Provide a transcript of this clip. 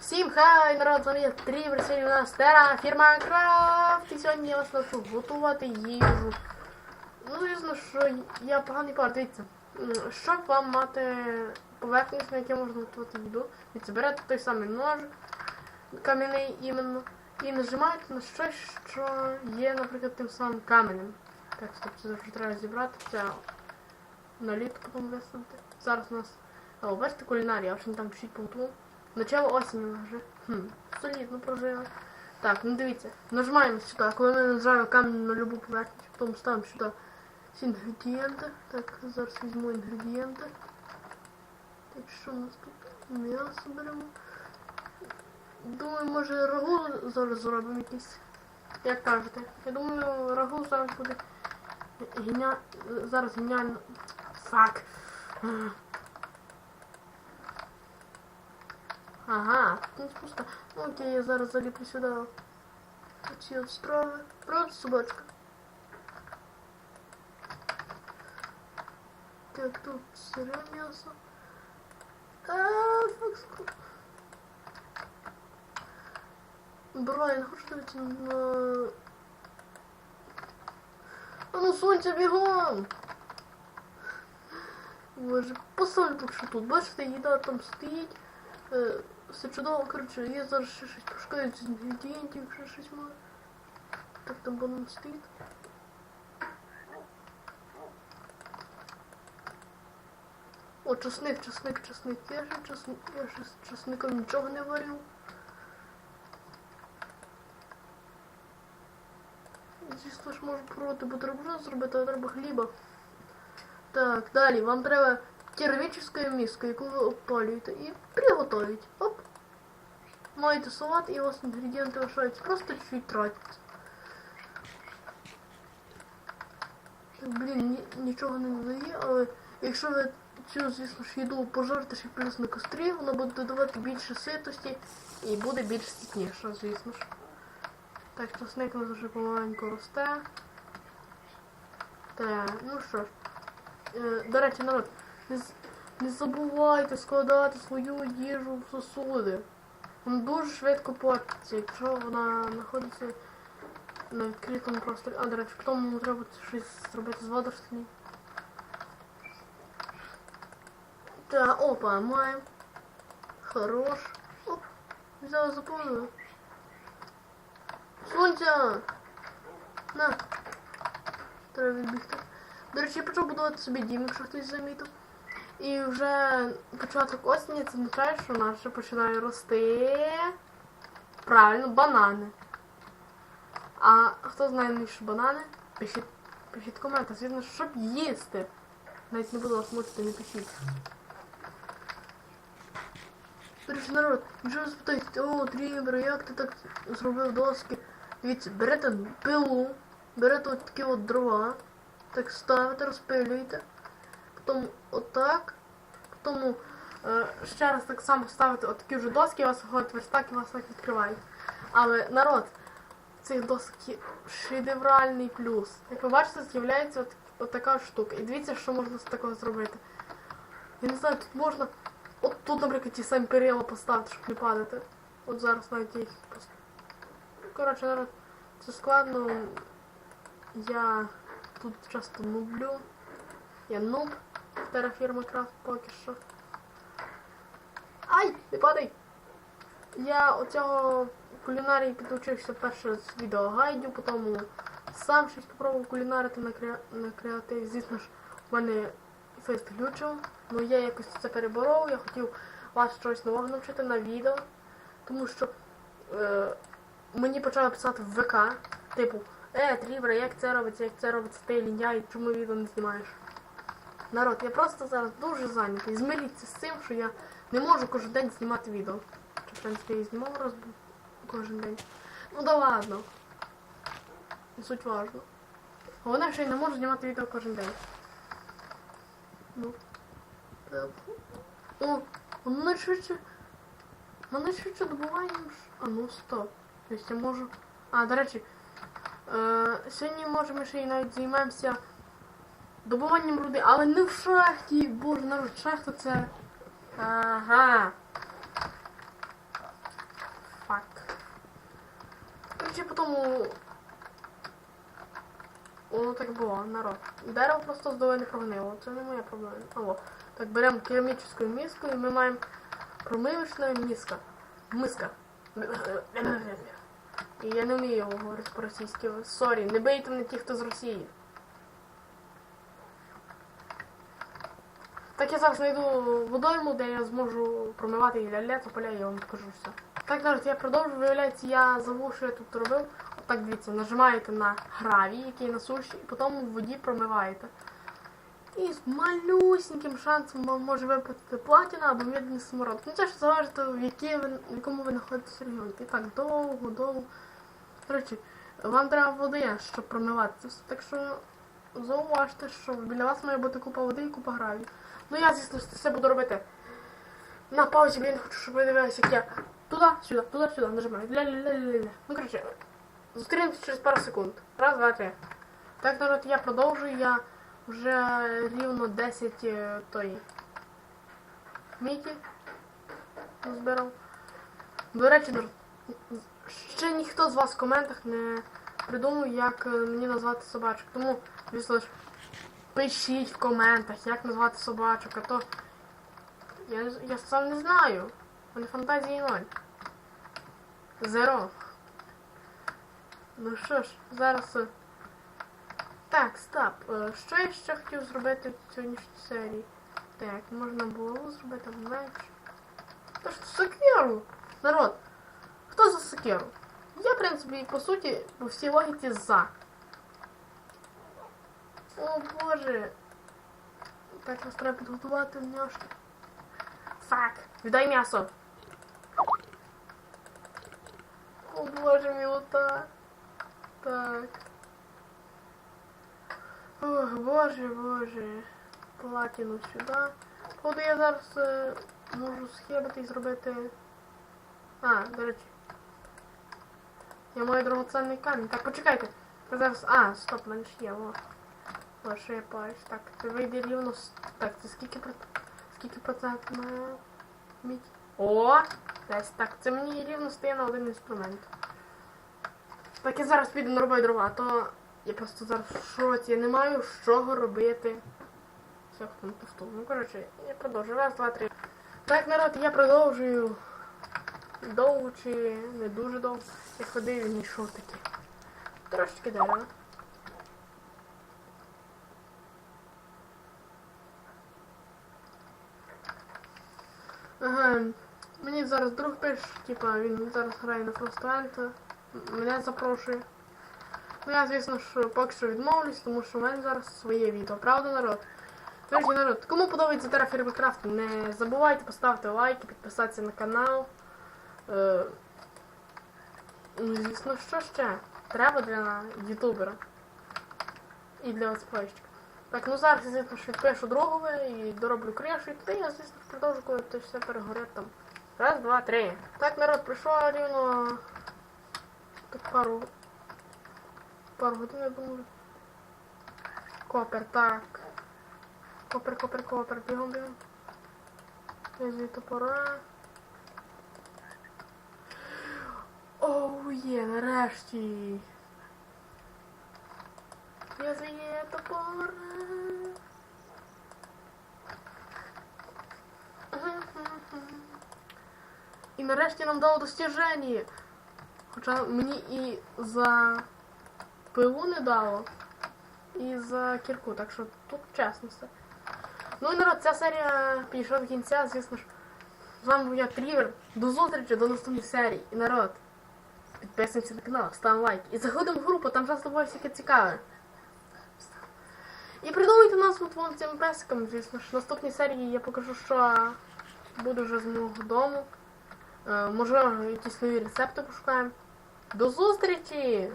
Всім хай, народ, з вами я Трівер, сьогодні у нас Тера, фірма Крафт, і сьогодні я вас навчу готувати їжу. Ну, звісно, що я поганий пар, дивіться, м, щоб вам мати поверхність, на якій можна готувати їду, дивіться, берете той самий нож, кам'яний іменно, і нажимаєте на щось, що є, наприклад, тим самим каменем. Так, стоп, це вже треба зібрати, це налітку потім висунути. Зараз у нас, о, бачите, кулінарія, а що там чуть повту. Начало осені вже. Хм, солідно прожили. Так, ну дивіться, нажимаємо сюди. Коли ми нажимаємо камінь на любу поверхню, потім ставимо сюди всі інгредієнти. Так, зараз візьму інгредієнти. Так, що у нас тут? М'ясо беремо. Думаю, може рагу зараз зробимо якийсь. Як кажете? Я думаю, рагу зараз буде геня... зараз геніально. Фак. Ага, тут пусто. Ну окей, я зараз заліплю сюди. Оці от страви. Правда, собачка? Так, тут сире м'ясо. А, фак, скоро. Брайан, хочеш дивитися на... А ну сонця бігом! Боже, посоль що тут. Бачите, їда там стоїть. Все чудово, коротше, я зараз ще щось пошукаю з інгредієнтів, ще щось маю. Так там банан стоїть. О, часник, часник, часник. Я ще часник, я ще з часником нічого не варив. Звісно ж можу проти бутерброд зробити, а треба хліба. Так, далі вам треба термическая миска, яку ви опалюєте і приготовить. Оп. Маєте салат і у вас інгредієнти лишаються. Просто чуть-чуть тратяться. Так, Блін, ні, нічого не додає, але якщо ви цю, звісно ж, їду пожарите ще плюс на кострі, вона буде додавати більше ситості і буде більш ситніша, звісно ж. Так, часник у нас вже помаленьку росте. Так, ну що ж. Е, до речі, народ, не, не забувайте складати свою їжу в сосуди. Вона дуже швидко портиться, якщо вона знаходиться на відкритому просторі. А, до речі, тому треба щось зробити з водорослі. Та, опа, маємо. Хорош. Оп, взяла заповнила. Сонця! На! Треба відбігти. До речі, я почав будувати собі дім, якщо хтось замітив. І вже початок осені це означає, що нас вже починає рости. Правильно, банани. А хто знає найбільше банани? Пишіть, пишіть коменти, звісно, щоб їсти. Навіть не буду вас мучити, не пишіть. Речі, народ, якщо ви спитаєте, о, Трімер, як ти так зробив доски? Дивіться, берете пилу, берете от такі от дрова, так ставите, розпилюєте, потім отак, потім е, ще раз так само ставите от такі вже доски, і вас виходить верстак і вас так відкривають. Але народ, цих досок є шедевральний плюс. Як ви бачите, з'являється от, от штука. І дивіться, що можна з такого зробити. Я не знаю, тут можна. От тут, наприклад, ті самі перила поставити, щоб не падати. От зараз навіть їх поставлю. Коротше, народ, це складно. Я тут часто нублю. Я нуб в Terraform Craft поки що. Ай! Не падай! Я оцього кулінарії підучився перше з відео відеогайдів, потім сам щось попробував кулінарити на, кре... на креативі. Звісно ж, в мене фейс глючив, але я якось це переборов, я хотів вас щось нового навчити на відео, тому що е, мені почали писати в ВК, типу, е, Трівер, як це робиться, як це робиться, ти ліняй, чому відео не знімаєш? Народ, я просто зараз дуже зайнятий. Змиріться з цим, що я не можу кожен день знімати відео. Чи, в принципі, я знімав раз кожен день. Ну да ладно. Суть важно. Головне, що я не можу знімати відео кожен день. Ну. Так. О, воно швидше. Воно швидше добуваємо. ж- А ну стоп. Тобто я можу. А, до речі. Е, сьогодні може ми ще й навіть займемося добуванням руди, але не в шахті. Боже, навіть шахта це. Ага. Фак. Короче, потім... Воно так було, народ. Дерево просто здове не прогнило. Це не моя проблема. Алло. Так, беремо керамічну миску і ми маємо промивочна миска. Миска. І я не вмію говорити по-російськи. Сорі, не бийте мене ті, хто з Росії. Так я зараз знайду водойму, де я зможу промивати і ля-ля, поля, і я вам покажу все. Так, народ, я продовжу. Виявляється, я забув, що я тут робив. Отак, дивіться, нажимаєте на гравій, який на суші, і потім в воді промиваєте. І з малюсіньким шансом вам може випадати платіна або медний смород. Ну це ж залежить, в, якому ви знаходитесь регіоні. І так, довго, довго. До речі, вам треба води, щоб промивати це все. Так що зауважте, що біля вас має бути купа води і купа гравій. Ну я, звісно, все буду робити. На паузі, не хочу, щоб ви дивилися, як я туди, сюди, туди, сюди нажимаю. Ля-ля-ля-ля-ля. Ну, коротше, зустрінемося через пару секунд. Раз, два, три. Так, народ, я продовжую, я вже рівно 10 е, той міті збирав. До речі, народ, ще ніхто з вас в коментах не придумав, як е, мені назвати собачок. Тому, звісно пишіть в коментах, як назвати собачок, а то я, я сам не знаю. Мене фантазії ноль. Зеро. Ну що ж, зараз. е, Так, стоп. Е, Що я ще хотів зробити в сьогоднішній серії? Так, можна було зробити меч. Та ж сокиру! Народ, хто за сокиру? Я, в принципі, по суті, по всій логіці за. О боже. Так, нас треба підготувати м'яшки. Фак, віддай м'ясо. О боже, милота. Так. Ох, боже, боже. Платіну сюди. Походу я зараз е, можу схибити і зробити. А, до речі. Я маю дорогоцінний камінь. Так, почекайте. Зараз. А, стоп, мене ж є, о. О, що. Так, це вийде рівно. Так, це скільки скільки процент на мідь? О! Десь так. Це мені рівно стає на один інструмент. Так, я зараз піду на робити дрова, а то я просто зараз в шоці, я не маю з чого робити. Все, хто не пусту. Ну, коротше, я продовжую. Раз, два, три. Так, народ, я продовжую. Довго чи не дуже довго. Я ходив і не йшов таки. Трошечки дерева. Ага, мені зараз друг пише, типа він зараз грає на Фростальта. Мене запрошує. Ну я, звісно ж, поки що відмовлюсь, тому що в мене зараз своє відео. Правда, народ? Друзі, народ, кому подобається Terraform Craft, не забувайте поставити лайки, підписатися на канал. Е, ну, звісно, що ще треба для ютубера і для летсплейщика. Так, ну зараз я, звісно, ж відпишу другове і дороблю кришу, і тоді я, звісно, продовжу, коли це все перегорить там. Раз, два, три. Так, народ, пройшло рівно так пару пару годин, я думаю. Копер, так. Копер, копер, копер, бігом, бігом. Візьмі топора. Оу, є, нарешті. Я звіє топора. І нарешті нам дало достіження. Хоча мені і за пилу не дало, і за кірку, так що тут чесно все. Ну і народ, ця серія підійшла до кінця, звісно ж. З вами був я Трівер. До зустрічі, до наступних серій. І народ, підписуємося на канал, ставимо лайк. І заходимо в групу, там часто буває всяке цікаве. І придумайте назву двом цим песикам, звісно ж. В наступній серії я покажу, що буде вже з мого дому. Е, можливо, якісь нові рецепти пошукаємо. До зустрічі!